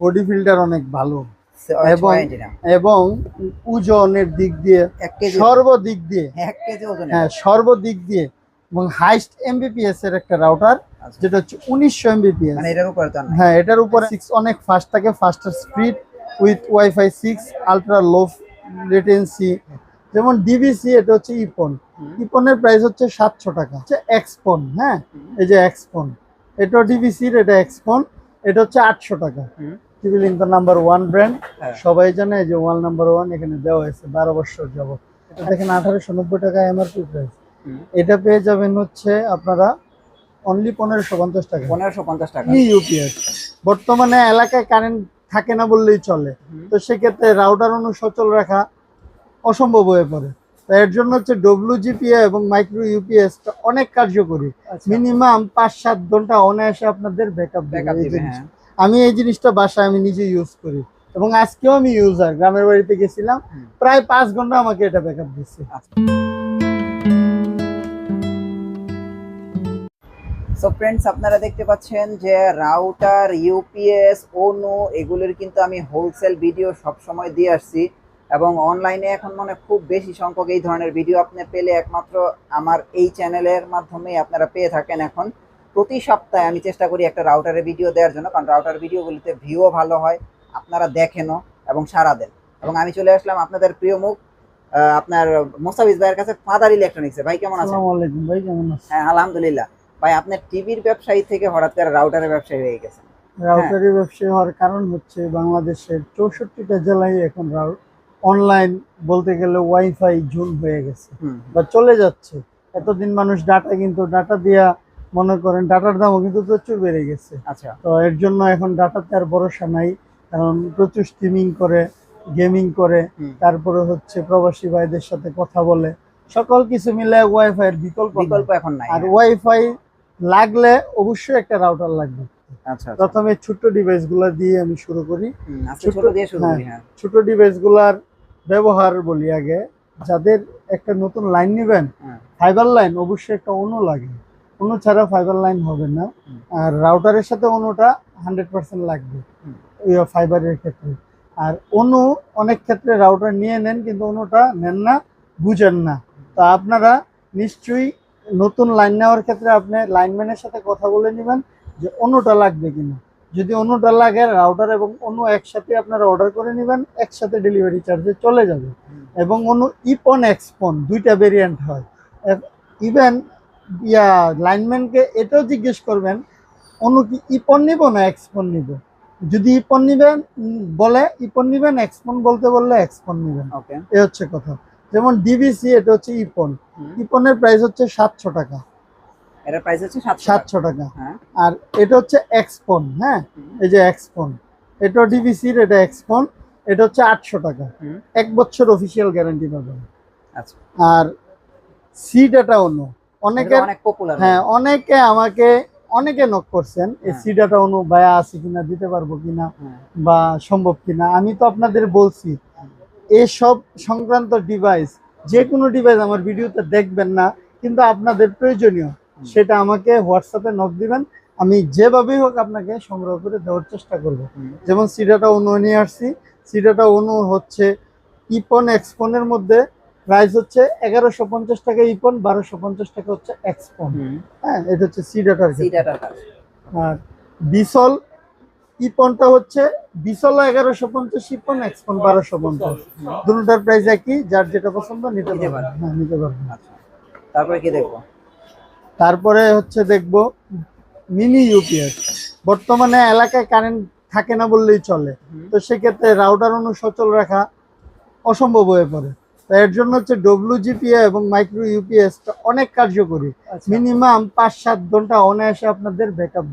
Body filter অনেক ভালো। এবং ওজনের দিক দিয়ে সর্বদিক দিয়ে। হ্যাঁ সর্বদিক দিয়ে। এবং হাইস্ট এমবিপিএস এর একটা রাউটার আচ্ছা। যেটা হচ্ছে উনিশশো এমবিপিএস মানে নাই। হ্যাঁ এটার উপরে সিক্স অনেক ফাস্ট থাকে faster speed with wifi six ultra low latency যেমন ডিবিসি এটা হচ্ছে ইপন। ইপনের প্রাইস হচ্ছে সাতশো টাকা। হচ্ছে এক্সপন হ্যাঁ? এই যে এক্সপন এটা ডিবিসির এটা এক্সপন এটা হচ্ছে আটশো টাকা। হুম। TP Link number one brand. হ্যাঁ। সবাই জানে যে ওয়ান নাম্বার ওয়ান এখানে দেওয়া হয়েছে বারো বছর যাবত এটা দেখেন আঠারোশো নব্বই টাকা এমআরপি প্রাইস এটা পেয়ে যাবেন হচ্ছে আপনারা অনলি পনেরোশো পঞ্চাশ টাকা। পনেরোশো পঞ্চাশ টাকা। ইউপিএস বর্তমানে এলাকায় কারেন্ট থাকে না বললেই চলে। তো সেক্ষেত্রে রাউটার অনু সচল রাখা অসম্ভব হয়ে পড়ে। তো এর জন্য হচ্ছে ডব্লিউজিপিএ এবং মাইক্রো ইউপিএস অনেক কার্যকরী। আচ্ছা। মিনিমাম পাঁচ সাত ঘণ্টা অনায়াসে আপনাদের ব্যাকআপ ব্যাকআপ দেবে। আমি এই জিনিসটা বাসায় আমি নিজে ইউজ করি। এবং আজকেও আমি ইউজার গ্রামের বাড়িতে গেছিলাম প্রায় পাঁচ ঘণ্টা আমাকে এটা ব্যাকআপ দিচ্ছে সো ফ্রেন্ডস আপনারা দেখতে পাচ্ছেন যে রাউটার ইউপিএস ওনো এগুলোর কিন্তু আমি হোলসেল ভিডিও সব সময় দিয়ে আসছি। এবং অনলাইনে এখন মানে খুব বেশি সংখ্যক এই ধরনের ভিডিও আপনি পেলে একমাত্র আমার এই চ্যানেলের মাধ্যমেই আপনারা পেয়ে থাকেন এখন। প্রতি সপ্তাহে আমি চেষ্টা করি একটা রাউটারের ভিডিও দেওয়ার জন্য কারণ রাউটার ভিডিওগুলিতে ভিউও ভালো হয় আপনারা দেখেনও এবং সারা দেন। এবং আমি চলে আসলাম আপনাদের প্রিয় মুখ আপনার মোস্তাফিজ ভাইয়ের কাছে ফাদার ইলেকট্রনিক্সে ভাই কেমন আছেন? আলাইকুম ভাই কেমন আছেন? হ্যাঁ আলহামদুলিল্লাহ। ভাই আপনার টিভির ব্যবসায়ী থেকে হঠাৎ করে রাউটারের ব্যবসায়ী হয়ে গেছেন। রাউটারের ব্যবসায়ী হওয়ার কারণ হচ্ছে বাংলাদেশের চৌষট্টিটা জেলায় এখন অনলাইন বলতে গেলে ওয়াইফাই জোন হয়ে গেছে বা চলে যাচ্ছে। এতদিন মানুষ ডাটা কিন্তু ডাটা দিয়া মনে করেন ডাটার দামও কিন্তু প্রচুর বেড়ে গেছে। আচ্ছা। তো এর জন্য এখন ডাটাতে আর ভরসা নাই। কারণ প্রচুর স্ট্রিমিং করে গেমিং করে তারপরে হচ্ছে প্রবাসী ভাইদের সাথে কথা বলে। সকল কিছু মিলে ওয়াইফাই এর বিকল্প। বিকল্প এখন নাই। আর ওয়াইফাই লাগলে অবশ্যই একটা রাউটার লাগবে। আচ্ছা আচ্ছা। প্রথমে ছোট্ট ডিভাইসগুলা দিয়ে আমি শুরু করি। ছোট- ছোট দিয়ে শুরু করি হ্যাঁ ছোট ডিভাইসগুলার ব্যবহার বলি আগে। যাদের একটা নতুন লাইন নেবেন হ্যাঁ। ফাইবার লাইন অবশ্যই একটা অনু লাগে। অনু ছাড়া ফাইবার লাইন হবে না। আর রাউটারের সাথে অনুটা হান্ড্রেড পার্সেন্ট লাগবে। ফাইবারের ক্ষেত্রে। আর অনু অনেক ক্ষেত্রে রাউটার নিয়ে নেন কিন্তু অনুটা নেন না বুঝেন না। তো আপনারা নিশ্চয়ই নতুন লাইন নেওয়ার ক্ষেত্রে আপনি লাইনম্যানের সাথে কথা বলে নেবেন যে অনুটা লাগবে কিনা। যদি অনুটা লাগে রাউটার এবং অনু একসাথে আপনারা অর্ডার করে নেবেন একসাথে ডেলিভারি চার্জে চলে যাবে। এবং অনু ইপন এক্সপন দুইটা ভেরিয়েন্ট হয়। ইভেন ইয়া লাইনম্যানকে এটাও জিজ্ঞেস করবেন অনু কি ইপন নিব না এক্সপন নিব? যদি ইপন নিবেন বলে ইপন নিবেন এক্সপন বলতে বললে এক্সপন নিবেন। ওকে। এ হচ্ছে কথা। যেমন ডিবিসি এটা হচ্ছে ইপন। ইপনের প্রাইস হচ্ছে সাতশো টাকা। এটার প্রাইস হচ্ছে সাতশো সাতশো টাকা। হ্যাঁ। আর এটা হচ্ছে এক্সপন হ্যাঁ? এই যে এক্সপন। এটা ডিবিসির এটা এক্সপন। এটা হচ্ছে আটশো টাকা। এক বছর অফিসিয়াল গ্যারান্টি পাবেন। আচ্ছা। আর সি ডাটা অন্য অনেকে অনেক পপুলার হ্যাঁ অনেকে আমাকে অনেকে নক করছেন এই হ্যাঁ। সি ডাটা অনু ভায়া আছে কিনা দিতে পারব কিনা হ্যাঁ। বা সম্ভব কিনা আমি তো আপনাদের বলছি এসব সংক্রান্ত ডিভাইস যে কোনো ডিভাইস আমার ভিডিওতে দেখবেন না কিন্তু আপনাদের প্রয়োজনীয় সেটা আমাকে হোয়াটসঅ্যাপে নক দিবেন আমি যেভাবেই হোক আপনাকে সংগ্রহ করে দেওয়ার চেষ্টা করব। যেমন সিডাটা অনু নিয়ে আসছি সিডাটা অনু হচ্ছে ইপন এক্সপনের মধ্যে প্রাইস হচ্ছে এগারোশো পঞ্চাশ টাকা ইপন বারোশো পঞ্চাশ টাকা হচ্ছে এক্সপন। হ্যাঁ এটা হচ্ছে সিডাটার সি ডাটার আর বিসল ইপনটা হচ্ছে বিসল এগারোশো পঞ্চাশ ইপন এক্সপন বারোশো পঞ্চাশ। দুটার প্রাইস একই যার যেটা পছন্দ নিতে পারবেন হ্যাঁ নিতে পারবেন আচ্ছা। তারপরে কি দেখব? তারপরে হচ্ছে দেখব মিনি ইউপিএস। বর্তমানে এলাকায় কারেন্ট থাকে না বললেই চলে। তো সেক্ষেত্রে রাউটার অনু সচল রাখা অসম্ভব হয়ে পড়ে। এর জন্য হচ্ছে ডব্লিউজিপিএ এবং মাইক্রো ইউপিএস অনেক কার্যকরী। আচ্ছা। মিনিমাম পাঁচ সাত ঘণ্টা অনায়াসে আপনাদের ব্যাকআপ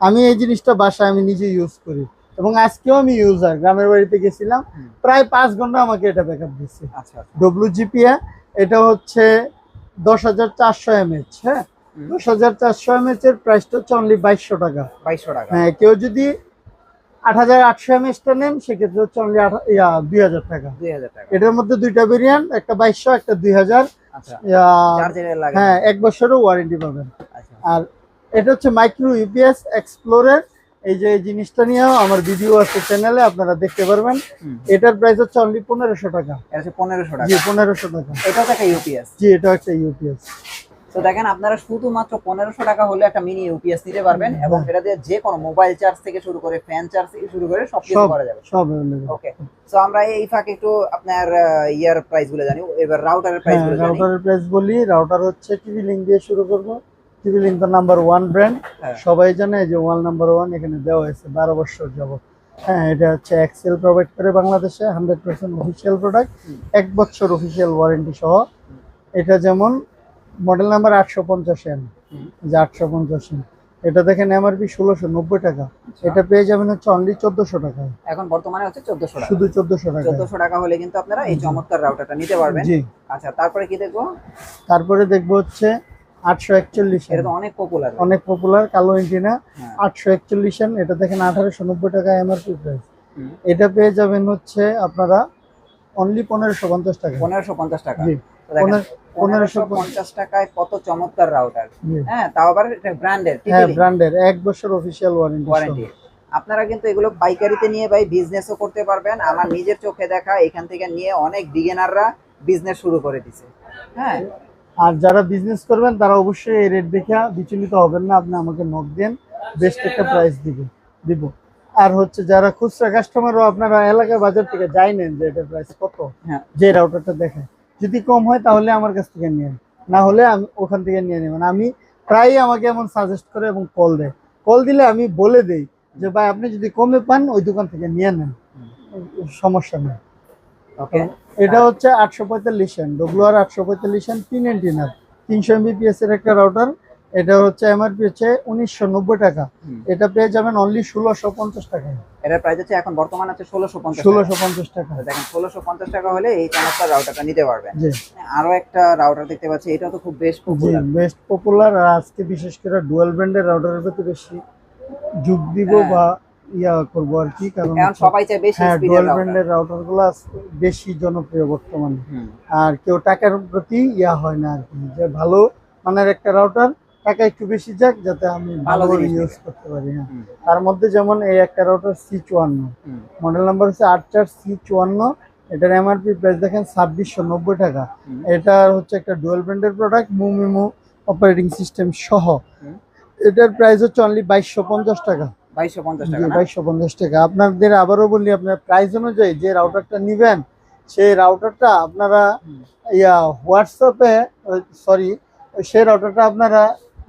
আমি এই জিনিসটা বাসায় আমি নিজে ইউজ করি। এবং আজকেও আমি ইউজার গ্রামের বাড়িতে গেছিলাম। প্রায় পাঁচ ঘণ্টা আমাকে এটা ব্যাকআপ দিচ্ছে। আচ্ছা আচ্ছা। ডব্লিউজিপিএ এটা হচ্ছে দশ হাজার চারশো এমএচ হ্যাঁ? দশ হাজার চারশো এমএচ এর প্রাইসটা হচ্ছে অনলি বাইশশো টাকা। বাইশশো টাকা। হ্যাঁ কেউ যদি আট হাজার আটশো নেন সেক্ষেত্রে হচ্ছে অনলি দুই হাজার টাকা। দুই হাজার টাকা। এটার মধ্যে দুইটা ভেরিয়েন্ট একটা বাইশশো একটা দুই হাজার। আচ্ছা। হ্যাঁ এক বছরও ওয়ারেন্টি পাবেন। আচ্ছা। আর এটা হচ্ছে মাইক্রো ইউপিএস এক্সপ্লোরের এই যে জিনিসটা আমার ভিডিও আছে চ্যানেলে আপনারা দেখতে পারবেন। এটার প্রাইস হচ্ছে অনলি পনেরোশো টাকা। এটা পনেরোশো টাকা। জি পনেরোশো টাকা। একটা ইউপিএস জি এটা একটা ইউপিএস তো দেখেন আপনারা শুধুমাত্র পনেরোশো টাকা হলে একটা মিনি ইউপিএস নিতে পারবেন এবং। এটা দিয়ে যে কোনো মোবাইল চার্জ থেকে শুরু করে ফ্যান চার্জ থেকে শুরু করে সব কিছু করা যাবে। সব ওকে তো আমরা এই ফাঁকে একটু আপনার ইয়ার প্রাইসগুলো জানি। এবার রাউটারের প্রাইসগুলো জানি। রাউটারের প্রাইস বলি। রাউটার হচ্ছে টিভি লিঙ্ক দিয়ে শুরু করব। টিভি লিঙ্ক তো নাম্বার ওয়ান ব্র্যান্ড। সবাই জানে যে ওয়ান নাম্বার ওয়ান এখানে দেওয়া হয়েছে বারো বছর যাবত হ্যাঁ এটা হচ্ছে এক্সেল প্রোভাইড করে বাংলাদেশে হান্ড্রেড পার্সেন্ট অফিসিয়াল প্রোডাক্ট এক বছর অফিসিয়াল ওয়ারেন্টি সহ। এটা যেমন মডেল নাম্বার আটশো পঞ্চাশ এম। যে আটশো পঞ্চাশ এম এটা দেখেন এমআরপি ষোলোশো নব্বই টাকা। আচ্ছা। এটা পেয়ে যাবেন হচ্ছে অনলি চোদ্দশো টাকায়। এখন বর্তমানে হচ্ছে চোদ্দশো শুধু চোদ্দশো টাকা চোদ্দশো টাকা হলে কিন্তু আপনারা এই। চমৎকার রাউটারটা নিতে পারবেন। জি। আচ্ছা তারপরে কি দেখব? তারপরে দেখব হচ্ছে আটশো একচল্লিশ এটা তো অনেক পপুলার অনেক পপুলার কালো এন্টিনা হ্যাঁ। আটশো একচল্লিশ এটা দেখেন আঠারোশো নব্বই টাকা এমআরপি প্রাইস এটা পেয়ে যাবেন হচ্ছে আপনারা অনলি পনেরোশো পঞ্চাশ টাকা। পনেরোশো পঞ্চাশ টাকা। পনেরোশো পঞ্চাশ টাকায় কত চমৎকার রাউটার। হ্যাঁ তাও আবার এটা ব্র্যান্ডের হ্যাঁ ব্র্যান্ডের এক বছর অফিসিয়াল ওয়ারেন্টি ওয়ারেন্টি আপনারা কিন্তু এগুলো পাইকারিতে নিয়ে ভাই বিজনেসও করতে পারবেন। আমার নিজের চোখে দেখা এখান থেকে নিয়ে অনেক বিগিনাররা বিজনেস শুরু করে দিছে। হ্যাঁ। আর যারা বিজনেস করবেন তারা অবশ্যই এই রেট দেখে বিচলিত হবেন না। আপনি আমাকে নক দেন বেস্ট একটা প্রাইস দিবে দিব। আর হচ্ছে যারা খুচরা কাস্টমারও আপনারা এলাকায় বাজার থেকে যাই নেন যে এটার প্রাইস কত হ্যাঁ। যে রাউটারটা দেখে যদি কম হয় তাহলে আমার কাছ থেকে নিয়ে না হলে আমি ওখান থেকে নিয়ে নেবেন আমি প্রায়ই আমাকে এমন সাজেস্ট করে এবং কল দেয়। কল দিলে আমি বলে দেই যে ভাই আপনি যদি কমে পান ওই দোকান থেকে নিয়ে নেন। সমস্যা নেই। এটা হচ্ছে আটশো পঁয়তাল্লিশ এন। ডব্লুআর আটশো পঁয়তাল্লিশ এন তিন এন্টিনার তিনশো এমবিপিএস এর একটা রাউটার এটা হচ্ছে এমআরপি হচ্ছে উনিশশো নব্বই টাকা। এটা পেয়ে যাবেন অনলি ষোলোশো পঞ্চাশ টাকায় এটার প্রাইস হচ্ছে এখন বর্তমানে আছে ষোলোশো পঞ্চাশ ষোলোশো পঞ্চাশ টাকা। দেখেন ষোলোশো পঞ্চাশ টাকা হলে এই চমৎকার রাউটারটা নিতে পারবেন। জি। আরও একটা রাউটার দেখতে পাচ্ছি এটা তো খুব বেশ পপুলার বেস্ট পপুলার আর আজকে বিশেষ করে ডুয়াল ব্র্যান্ডের রাউটারের প্রতি বেশি যুগ দিব হ্যাঁ। বা ইয়া করব আর কি কারণ এখন সবাই চায় বেশি স্পিডের ডুয়াল ব্র্যান্ডের রাউটারগুলো বেশি জনপ্রিয় বর্তমানে। আর কেউ টাকার প্রতি ইয়া হয় না আর কি যে ভালো মানের একটা রাউটার টাকা একটু বেশি যাক যাতে আমি ভালো ভালো ইউজ করতে পারি হ্যাঁ। তার মধ্যে যেমন এই একটা রাউটার সি চুয়ান্ন মডেল নাম্বার হচ্ছে আট চার সি চুয়ান্ন এটার এমআরপি প্রাইস দেখেন ছাব্বিশশো নব্বই টাকা। হুম। এটা হচ্ছে একটা ডুয়েল ব্র্যান্ডের প্রোডাক্ট মুমিমু অপারেটিং সিস্টেম সহ। এটার প্রাইস হচ্ছে অনলি বাইশশো পঞ্চাশ টাকা। বাইশশো পঞ্চাশ টাকা বাইশশো পঞ্চাশ টাকা। আপনাদের আবারও বলি আপনার প্রাইস অনুযায়ী যে রাউটারটা নিবেন সেই রাউটারটা আপনারা ইয়া হোয়াটসঅ্যাপে সরি সেই রাউটারটা আপনারা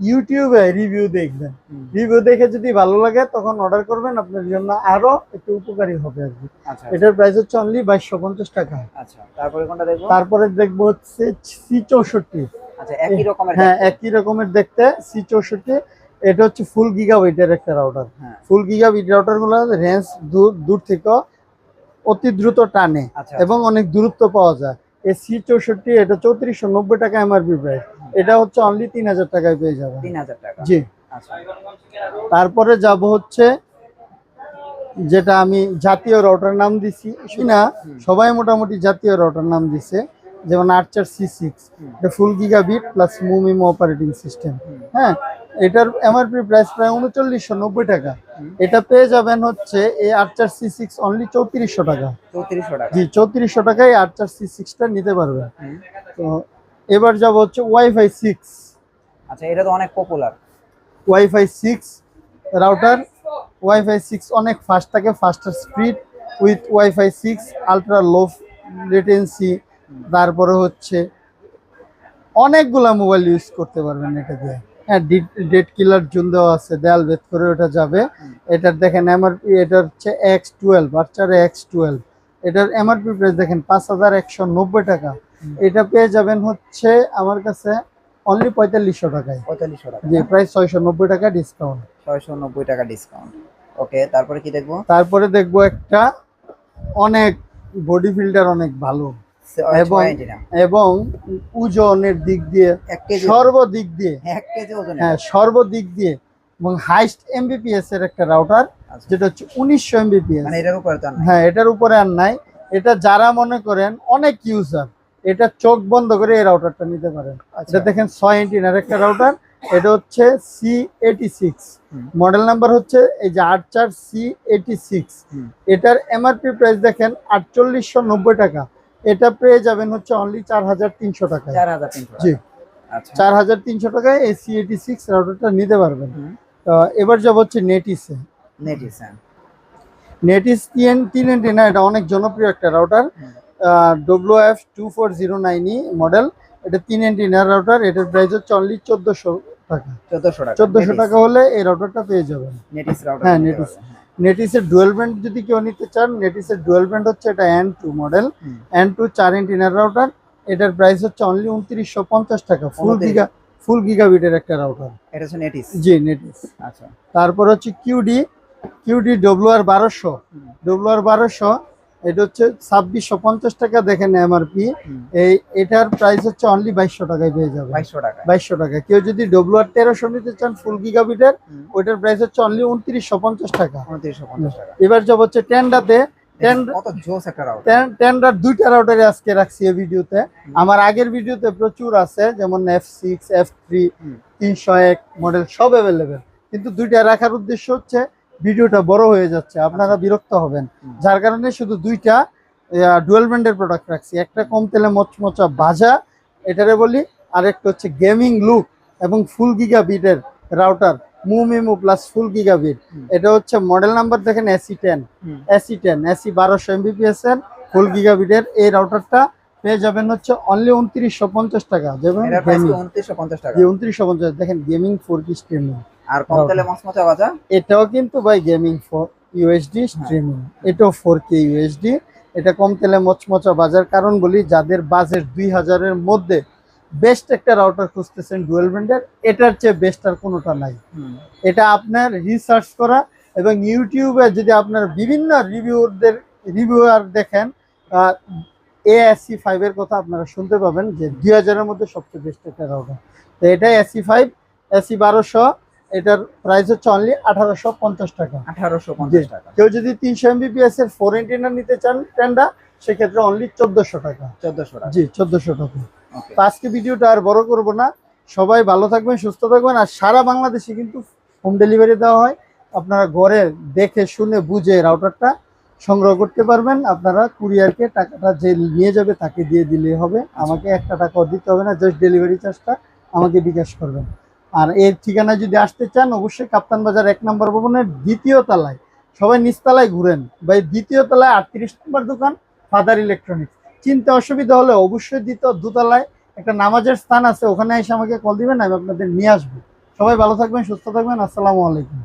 ইউটিউবে রিভিউ দেখবেন। রিভিউ দেখে যদি ভালো লাগে তখন অর্ডার করবেন। আপনার জন্য আরও একটু উপকারী হবে আর কি। আচ্ছা এটার প্রাইস হচ্ছে অনলি বাইশশো পঞ্চাশ টাকা। আচ্ছা তারপরে কোনটা দেখব? তারপরে দেখব হচ্ছে সি চৌষট্টি। আচ্ছা একই রকমের হ্যাঁ একই রকমের দেখতে সি চৌষট্টি। এটা হচ্ছে ফুল গিগাবাইটের একটা রাউটার ফুল গিগাবিট রাউটারগুলো রেঞ্জ দূর দূর থেকে অতি দ্রুত টানে আচ্ছা এবং অনেক দূরত্ব পাওয়া যায়। এই সি চৌষট্টি এটা চৌত্রিশশো নব্বই টাকা এমআরপি প্রাইস এটা হচ্ছে অনলি তিন হাজার টাকায় পেয়ে যাবেন। তিন হাজার টাকা। জি। আচ্ছা। তারপরে যাব হচ্ছে যেটা আমি জাতীয় রাউটার নাম দিছি। না? সবাই মোটামুটি জাতীয় রাউটার নাম দিছে। যেমন আর্চার সি সিক্স এটা full gigabit plus MU MIMO operating system হ্যাঁ? এটার এমআরপি প্রাইস প্রায় উনচল্লিশশো নব্বই টাকা। এটা পেয়ে যাবেন হচ্ছে এই আর্চার সি সিক্স অনলি চৌত্রিশশো টাকা। চৌত্রিশশো টাকা। জি চৌত্রিশশো টাকায় আর্চার সি সিক্সটা নিতে পারবেন। তো এবার যাব হচ্ছে ওয়াইফাই সিক্স আচ্ছা এটা তো অনেক popular wifi six router wifi six অনেক ফাস্ট থাকে faster speed with wifi six ultra low latency তারপরে হচ্ছে অনেকগুলা মোবাইল ইউজ করতে পারবেন এটা দিয়ে হ্যাঁ ডেট কিলার জোন দেওয়া আছে দেয়াল ভেদ করে ওটা যাবে। এটার দেখেন এমআরপি এটা হচ্ছে এক্স টুয়েলভ আর্চারে এক্স টুয়েলভ এটার এমআরপি প্রাইস দেখেন পাঁচ হাজার একশো নব্বই টাকা। এটা পেয়ে যাবেন হচ্ছে আমার কাছে অনলি পঁয়তাল্লিশশো টাকায়। পঁয়তাল্লিশশো টাকা। যে প্রায় ছয়শো নব্বই টাকা ডিসকাউন্ট ছয়শো নব্বই টাকা ডিসকাউন্ট ওকে তারপরে কি দেখব? তারপরে দেখব একটা অনেক বডি ফিল্টার অনেক ভালো। এবং- এবং ওজনের দিক দিয়ে সর্বদিক দিয়ে। হ্যাঁ সর্বদিক দিয়ে। এবং হাইস্ট এমবিপিএস এর একটা রাউটার আচ্ছা। যেটা হচ্ছে উনিশশো এমবিপিএস মানে এটার উপরে তো হ্যাঁ এটার উপরে আর নাই। এটা যারা মনে করেন অনেক ইউজার এটা চোখ বন্ধ করে এই রাউটারটা নিতে পারেন। আচ্ছা। এটা দেখেন ছয় এন্টিনার একটা রাউটার এটা হচ্ছে C eighty six model number হচ্ছে এই যে আট চার সি এইটি সিক্স এটার এমআরপি প্রাইস দেখেন আটচল্লিশশো নব্বই টাকা। এটা পেয়ে যাবেন হচ্ছে অনলি চার হাজার তিনশো তিনশো জি। আচ্ছা। চার হাজার তিনশো টাকায় এই সি এইটি সিক্স রাউটারটা নিতে পারবেন। এবার যাব হচ্ছে নেটিসে নেটিসেন নেটিস তিন তিন না এটা অনেক জনপ্রিয় একটা রাউটার হুম। W F two four zero nine model এটা তিন এন্টিনার রাউটার এটার প্রাইস হচ্ছে অনলি চোদ্দোশো টাকা। চোদ্দশো টাকা। চোদ্দোশো টাকা হলে এই রাউটারটা পেয়ে যাবেন। হ্যাঁ, নেটিস। নেটিসের ডুয়েল ব্যান্ড যদি কেউ নিতে চান নেটিসের ডুয়েল ব্যান্ড হচ্ছে এটা N two model. N two চার এন্টিনার রাউটার এটার প্রাইস হচ্ছে অনলি উনত্রিশশো পঞ্চাশ টাকা। ফুল 29 গিগা ফুল গিগাবিটের একটা রাউটার এটা হচ্ছে নেটিস জি নেটিস আচ্ছা। তারপর হচ্ছে কিউডি কিউডি ডব্লিউ আর বারোশো। হুম। ডব্লিউ আর বারোশো এটা হচ্ছে ছাব্বিশশো পঞ্চাশ টাকা দেখেন এমআরপি। এই এটার প্রাইস হচ্ছে অনলি বাইশশো টাকায় পেয়ে যাবে বাইশশো টাকা বাইশশো টাকা। কেউ যদি ডব্লিউ আর তেরোশো নিতে চান ফুল গিগাবিটের। ওইটার প্রাইস হচ্ছে অনলি উনত্রিশশো পঞ্চাশ টাকা। উনত্রিশশো পঞ্চাশ টাকা। এবার যাব হচ্ছে টেন্ডাতে টেন্ডার দুইটা রাউটারে আজকে রাখছি এই ভিডিওতে। আমার আগের ভিডিওতে প্রচুর আছে যেমন এফ সিক্স এফ থ্রি তিনশো এক মডেল সব অ্যাভেলেবেল কিন্তু দুইটা রাখার উদ্দেশ্য হচ্ছে ভিডিওটা বড় হয়ে যাচ্ছে আপনারা বিরক্ত হবেন। যার কারণে শুধু দুইটা ডুয়েল ব্র্যান্ডের প্রোডাক্ট রাখছি। একটা কম তেলে মচমচা ভাজা এটারে বলি আর একটা হচ্ছে গেমিং লুক এবং ফুল গিগা বিটের router MU MIMO plus full gigabit এটা হচ্ছে মডেল নাম্বার দেখেন AC ten AC ten AC বারোশো এমবিপিএস এর ফুল গিগাবিটের এই রাউটারটা পেয়ে যাবেন হচ্ছে অনলি উনত্রিশশো পঞ্চাশ টাকা। যেমন উনত্রিশশো পঞ্চাশ টাকা। উনত্রিশশো পঞ্চাশ। দেখেন গেমিং ফোর কি স্ট্রিমিং আর কম তেলে মচমচা বাজা এটাও কিন্তু ভাই গেমিং ফোর ইউএসডি স্ট্রিমিং এটাও ফোর কে ইউএসডি এটা কম তেলে মচমচা বাজার কারণ বলি যাদের বাজেট দুই হাজারের মধ্যে বেস্ট একটা রাউটার খুঁজতেছেন ডুয়েল ব্র্যান্ডের এটার চেয়ে বেস্ট আর কোনোটা নাই। এটা আপনার রিসার্চ করা এবং ইউটিউবে যদি আপনার বিভিন্ন রিভিউরদের রিভিউয়ার দেখেন এএসসি ফাইভের কথা আপনারা শুনতে পাবেন যে দুই হাজারের মধ্যে সবচেয়ে বেস্ট একটা রাউটার তো এটা এসি ফাইভ এসি বারোশো এটার প্রাইস হচ্ছে অনলি আঠারোশো পঞ্চাশ টাকা। আঠারোশো পঞ্চাশ টাকা। কেউ যদি তিনশো এমবিপিএস এর ফোর এন্টিনার নিতে চান টেন্ডা সেক্ষেত্রে অনলি চোদ্দোশো টাকা। চোদ্দশো টাকা। জি চোদ্দোশো টাকা। আজকে ভিডিওটা আর বড় করব না। সবাই ভালো থাকবেন সুস্থ থাকবেন আর সারা বাংলাদেশে কিন্তু হোম ডেলিভারি দেওয়া হয়। আপনারা ঘরে দেখে শুনে বুঝে রাউটারটা সংগ্রহ করতে পারবেন। আপনারা কুরিয়ারকে টাকাটা যে নিয়ে যাবে তাকে দিয়ে দিলে হবে। আমাকে একটা টাকাও দিতে হবে না জাস্ট ডেলিভারি চার্জটা আমাকে বিকাশ করবেন। আর এর ঠিকানা যদি আসতে চান, অবশ্যই কাপ্তান বাজার এক নম্বর ভবনের দ্বিতীয় তলায়। সবাই নিচতলায় ঘুরেন। বা দ্বিতীয় তলায় আটত্রিশ নম্বর দোকান, ফাদার ইলেকট্রনিক্স। চিনতে অসুবিধা হলে অবশ্যই দ্বিতীয় দোতলায় একটা নামাজের স্থান আছে, ওখানে এসে আমাকে কল দিবেন, আমি আপনাদের নিয়ে আসব। সবাই ভালো থাকবেন, সুস্থ থাকবেন, আসসালামু আলাইকুম।